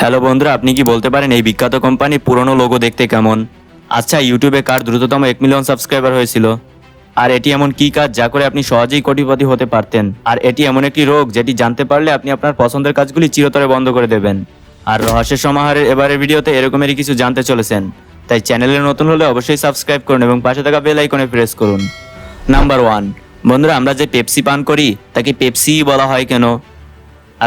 Hello বন্ধুরা, আপনি কি বলতে পারেন এই বিখ্যাত কোম্পানি পুরনো লোগো দেখতে কেমন? আচ্ছা ইউটিউবে কার দ্রুততম এক মিলিয়ন সাবস্ক্রাইবার হয়েছিল? আর এটি এমন কি কাজ যা করে আপনি সহজেই কোটিপতি হতে পারতেন? আর এটি এমন একটি রোগ যেটি জানতে পারলে আপনি আপনার পছন্দের কাজগুলি চিরতরে বন্ধ করে দেবেন। আর রহস্যের সমাহারের এবারের ভিডিওতে এরকমেরই কিছু জানতে চলেছেন। তাই চ্যানেলে নতুন হলে অবশ্যই সাবস্ক্রাইব করুন এবং পাশে থাকা বেল আইকনে প্রেস করুন। নাম্বার ওয়ান বন্ধুরা, আমরা যে পেপসি পান করি, তাকে পেপসিই বলা হয় কেন?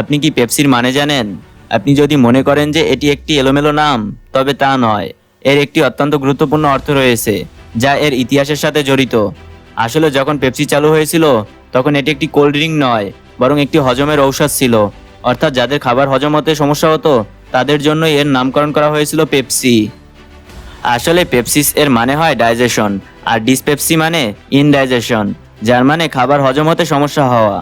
আপনি কি পেপসির মানে জানেন? আপনি যদি মনে করেন যে এটি একটি এলোমেলো নাম, তবে তা নয়। এর একটি অত্যন্ত গুরুত্বপূর্ণ অর্থ রয়েছে, যা এর ইতিহাসের সাথে জড়িত। আসলে যখন পেপসি চালু হয়েছিল, তখন এটি একটি কোল্ড ড্রিঙ্ক নয়, বরং একটি হজমের ঔষধ ছিল। অর্থাৎ যাদের খাবার হজম হতে সমস্যা হতো, তাদের জন্যই এর নামকরণ করা হয়েছিল পেপসি। আসলে পেপসিস এর মানে হয় ডাইজেশন, আর ডিসপেপসি মানে ইনডাইজেশন, যার মানে খাবার হজম হতে সমস্যা হওয়া।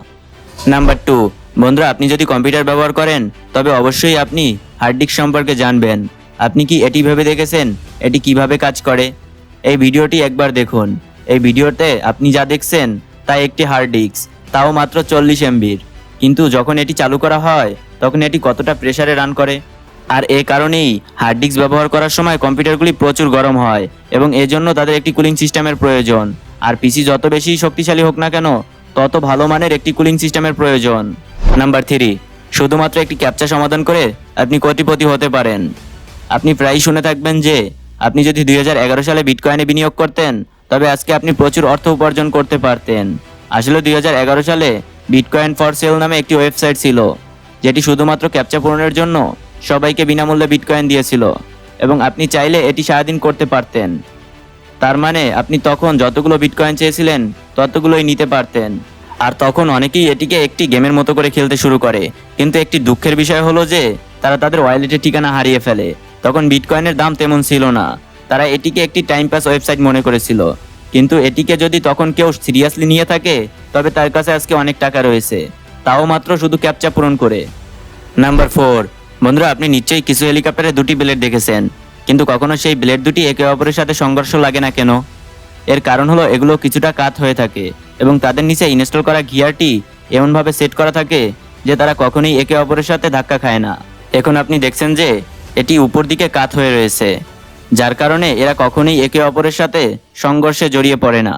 নাম্বার টু বন্ধুরা, আপনি যদি কম্পিউটার ব্যবহার করেন, তবে অবশ্যই আপনি হার্ড ডিস্ক সম্পর্কে জানবেন। আপনি কি এটি ভেবে দেখেছেন? এটি কীভাবে কাজ করে? এই ভিডিওটি একবার দেখুন। এই ভিডিওতে আপনি যা দেখছেন, তা একটি হার্ড ডিস্ক, তাও মাত্র চল্লিশ এমবির কিন্তু যখন এটি চালু করা হয়, তখন এটি কতটা প্রেসারে রান করে? আর এ কারণেই হার্ড ডিস্ক ব্যবহার করার সময় কম্পিউটারগুলি প্রচুর গরম হয় এবং এজন্য তাদের একটি কুলিং সিস্টেমের প্রয়োজন। আর পিসি যত বেশি শক্তিশালী হোক না কেন তত ভালো মানের একটি কুলিং সিস্টেমের প্রয়োজন? নাম্বার থ্রি, শুধুমাত্র একটি ক্যাপচা সমাধান করে আপনি কোটিপতি হতে পারেন। আপনি প্রায়ই শুনে থাকবেন যে, আপনি যদি দুই হাজার এগারো সালে বিটকয়েনে বিনিয়োগ করতেন, তবে আজকে আপনি প্রচুর অর্থ উপার্জন করতে পারতেন। আসলে দুই হাজার এগারো সালে বিটকয়েন ফর সেল নামে একটি ওয়েবসাইট ছিল, যেটি শুধুমাত্র ক্যাপচা পূরণের জন্য সবাইকে বিনামূল্যে বিটকয়েন দিয়েছিল, এবং আপনি চাইলে এটি সারাদিন করতে পারতেন। তার মানে আপনি তখন যতগুলো বিটকয়েন চেয়েছিলেন, ততগুলোই নিতে পারতেন। আর তখন অনেকেই এটিকে একটি গেমের মতো করে খেলতে শুরু করে। কিন্তু একটি দুঃখের বিষয় হলো যে, তারা তাদের ওয়ালেটের ঠিকানা হারিয়ে ফেলে। তখন বিটকয়েনের দাম তেমন ছিল না। তারা এটিকে একটি টাইম পাস ওয়েবসাইট মনে করেছিল। কিন্তু এটিকে যদি তখন কেউ সিরিয়াসলি নিয়ে থাকে, তবে তার কাছে আজকে অনেক টাকা রয়েছে। তাও মাত্র শুধু ক্যাপচা পূরণ করে। Number four. বন্ধুরা, আপনি নিশ্চয়ই কিছু হেলিকপ্টারে দুটি ব্লেড দেখেছেন। কিন্তু কখনো সেই ব্লেড দুটি একে অপরের সাথে সংঘর্ষ লাগে না কেন? এর কারণ হলো এগুলো কিছুটা কাত হয়ে থাকে। এবং তাদের নিচে ইনস্টল করা গিয়ারটি এমনভাবে সেট করা থাকে যে তারা কখনোই একে অপরের সাথে ধাক্কা খায় না। এখন আপনি দেখছেন যে এটি উপর দিকে কাত হয়ে রয়েছে, যার কারণে এরা কখনোই একে অপরের সাথে সংঘর্ষে জড়িয়ে পড়ে না।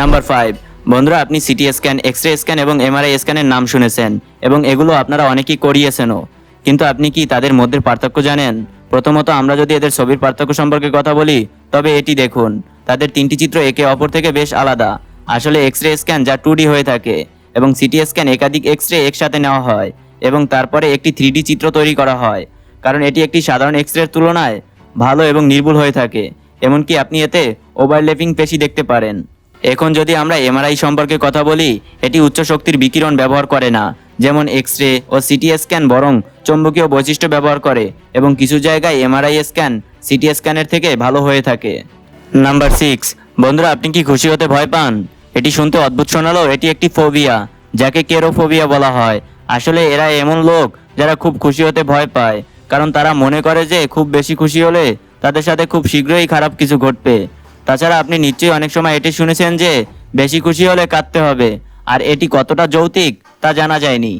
নাম্বার ফাইভ, বন্ধুরা, আপনি CT scan X ray scan এবং এমআরআই স্ক্যানের নাম শুনেছেন এবং এগুলো আপনারা অনেকেই করিয়েছেনও। কিন্তু আপনি কি তাদের মধ্যে পার্থক্য জানেন? প্রথমত, আমরা যদি এদের ছবির পার্থক্য সম্পর্কে কথা বলি, তবে এটি দেখুন, তাদের তিনটি চিত্র একে অপর থেকে বেশ আলাদা। আসলে এক্স রে স্ক্যান যা টু ডি হয়ে থাকে এবং সিটি স্ক্যান একাধিক এক্স রে একসাথে নেওয়া হয় এবং তারপরে একটি থ্রি চিত্র তৈরি করা হয়। কারণ এটি একটি সাধারণ এক্স রের তুলনায় ভালো এবং নির্ভুল হয়ে থাকে। এমনকি আপনি এতে ওভারলেপিং পেশি দেখতে পারেন। এখন যদি আমরা এমআরআই সম্পর্কে কথা বলি, এটি উচ্চ শক্তির বিকিরণ ব্যবহার করে না। যেমন এক্স রে ও সিটি স্ক্যান বরং চৌম্বকীয় বৈশিষ্ট্য ব্যবহার করে এবং কিছু জায়গায় এমআরআই স্ক্যান সিটি স্ক্যানের থেকে ভালো হয়ে থাকে। নাম্বার সিক্স বন্ধুরা, আপনি কি খুশি হতে ভয় পান? এটি শুনতে অদ্ভুত শোনালেও এটি একটি ফোবিয়া, যাকে কেরোফোবিয়া বলা হয়। আসলে এরা এমন লোক যারা খুব খুশি হতে ভয় পায়, কারণ তারা মনে করে যে খুব বেশি খুশি হলে তাদের সাথে খুব শীঘ্রই খারাপ কিছু ঘটবে। তাছাড়া আপনি নিশ্চয়ই অনেক সময় এটি শুনেছেন যে বেশি খুশি হলে কাঁদতে হবে, আর এটি কতটা যৌতিক তা জানা যায়নি।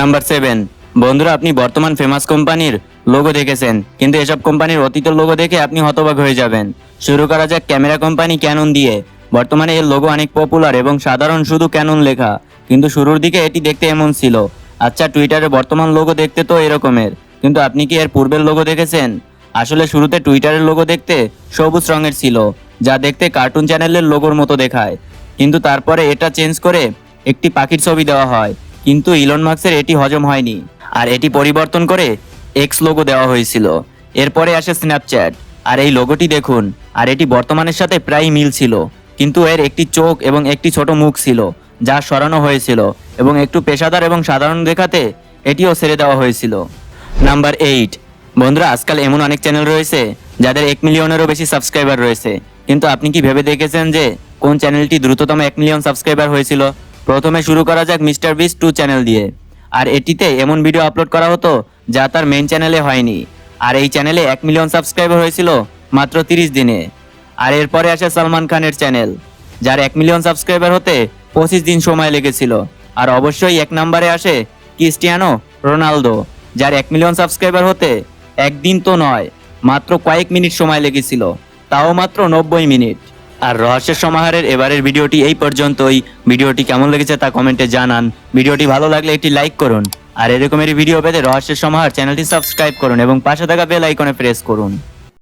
Number seven. বন্ধুরা, আপনি বর্তমান ফেমাস কোম্পানির লোগো দেখেছেন, কিন্তু এসব কোম্পানির অতীতের লোগো দেখে আপনি হতবাক হয়ে যাবেন। শুরু করা যাক ক্যামেরা কোম্পানি ক্যানন দিয়ে। বর্তমানে এর লোগো অনেক পপুলার এবং সাধারণ শুধু ক্যানন লেখা। কিন্তু শুরুর দিকে এটি দেখতে এমন ছিল। আচ্ছা টুইটারে বর্তমান লোগো দেখতে তো এরকমের। কিন্তু আপনি কি এর পূর্বের লোগো দেখেছেন? আসলে শুরুতে টুইটারের লোগো দেখতে সবুজ রঙের ছিল, যা দেখতে কার্টুন চ্যানেলের লোগোর মতো দেখায়। কিন্তু তারপরে এটা চেঞ্জ করে একটি পাখির ছবি দেওয়া হয়। কিন্তু ইলন মার্কসের এটি হজম হয়নি। আর এটি পরিবর্তন করে এক্স লোগো দেওয়া হয়েছিল। এরপরে আসে স্ন্যাপচ্যাট আর এই লোগোটি দেখুন, আর এটি বর্তমানের সাথে প্রায় মিল ছিল, কিন্তু এর একটি চোখ এবং একটি ছোট মুখ ছিল, যা সরানো হয়েছিল এবং একটু পেশাদার এবং সাধারণ দেখাতে এটিও ছেড়ে দেওয়া হয়েছিল। Number eight. বন্ধুরা, আজকাল এমন অনেক চ্যানেল রয়েছে যাদের এক মিলিয়নেরও বেশি সাবস্ক্রাইবার রয়েছে। কিন্তু আপনি কি ভেবে দেখেছেন যে কোন চ্যানেলটি দ্রুততম এক মিলিয়ন সাবস্ক্রাইবার হয়েছিল? প্রথমে শুরু করা যাক মিস্টার বিস টু চ্যানেল দিয়ে। আর এটিতে এমন ভিডিও আপলোড করা হতো যা তার মেন চ্যানেলে হয়নি। আর এই চ্যানেলে এক মিলিয়ন সাবস্ক্রাইবার হয়েছিল মাত্র তিরিশ দিনে। আর এরপরে আসে সালমান খানের চ্যানেল যার এক মিলিয়ন সাবস্ক্রাইবার হতে পঁচিশ দিন সময় লেগেছিল। আর অবশ্যই এক নম্বরে আসে ক্রিস্টিয়ানো রোনালদো, যার এক মিলিয়ন সাবস্ক্রাইবার হতে একদিন তো নয়, মাত্র কয়েক মিনিট সময় লেগেছিল, তাও মাত্র নব্বই মিনিট। আর রহস্যের সমাহারের এবারের ভিডিওটি এই পর্যন্তই। ভিডিওটি কেমন লেগেছে তা কমেন্টে জানান। ভিডিওটি ভালো লাগলে একটি লাইক করুন। আর এরকমের ভিডিও পেতে রহস্যের সমাহার চ্যানেলটি সাবস্ক্রাইব করুন এবং পাশে থাকা বেল আইকনে প্রেস করুন।